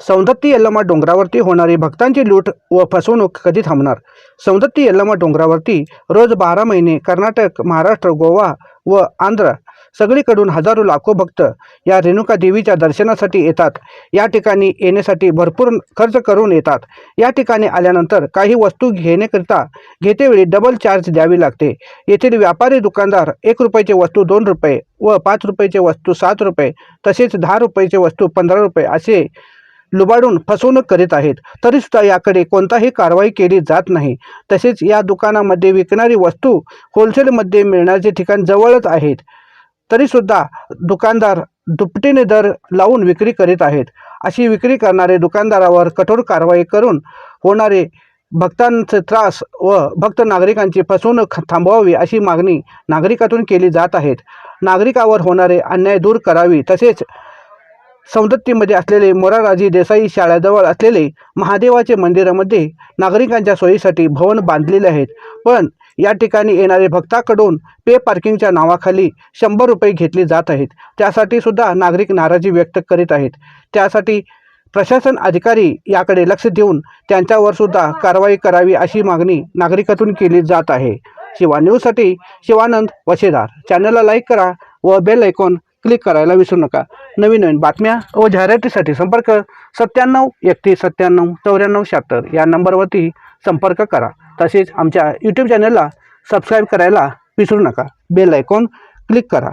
सौंदत्ती यल्लमा डोंगरावरती होणारी भक्तांची लूट व फसवणूक कधी थांबणार? सौंदत्ती यल्लमा डोंगरावरती रोज बारा महिने कर्नाटक महाराष्ट्र गोवा व आंध्र सगळीकडून हजारो लाखो भक्त या रेणुका देवीच्या दर्शनासाठी येतात. या ठिकाणी येण्यासाठी भरपूर खर्च करून येतात. या ठिकाणी आल्यानंतर काही वस्तू घेण्याकरिता घेतेवेळी डबल चार्ज द्यावी लागते. येथील व्यापारी दुकानदार एक रुपयाची वस्तू दोन रुपये व पाच रुपयाची वस्तू सात रुपये तसेच दहा रुपयाची वस्तू पंधरा रुपये असे लुबाडून फसवणूक करीत आहेत. तरीसुद्धा याकडे कोणताही कारवाई केली जात नाही. तसेच या दुकानामध्ये विकणारी वस्तू होलसेलमध्ये मिळण्याचे ठिकाण जवळच आहेत. तरीसुद्धा दुकानदार दुपटीने दर लावून विक्री करीत आहेत. अशी विक्री करणारे दुकानदारावर कठोर कारवाई करून होणारे भक्तांचे त्रास व भक्त नागरिकांची फसवणूक थांबवावी अशी मागणी नागरिकातून केली जात आहेत. नागरिकावर होणारे अन्याय दूर करावी तसेच सौदत्तीमध्ये असलेले मोराराजी देसाई शाळेजवळ असलेले महादेवाचे मंदिरामध्ये नागरिकांच्या सोयीसाठी भवन बांधलेले आहेत. पण या ठिकाणी येणारे भक्ताकडून पे पार्किंगच्या नावाखाली शंभर रुपये घेतले जात आहेत. त्यासाठी सुद्धा नागरिक नाराजी व्यक्त करीत आहेत. त्यासाठी प्रशासन अधिकारी याकडे लक्ष देऊन त्यांच्यावर सुद्धा कारवाई करावी अशी मागणी नागरिकातून केली जात आहे. शिवा न्यूजसाठी शिवानंद वशेदार. चॅनलला लाईक करा व बेल ऐकॉन क्लिक करायला विसरू नका. नवीन नवीन बातम्या व जाहिरातीसाठी संपर्क सत्त्याण्णव एकतीस सत्त्याण्णव चौऱ्याण्णव शहात्तर या नंबरवरती संपर्क करा. तसेच आमच्या यूट्यूब चॅनलला सबस्क्राईब करायला विसरू नका. बेल आयकॉन क्लिक करा.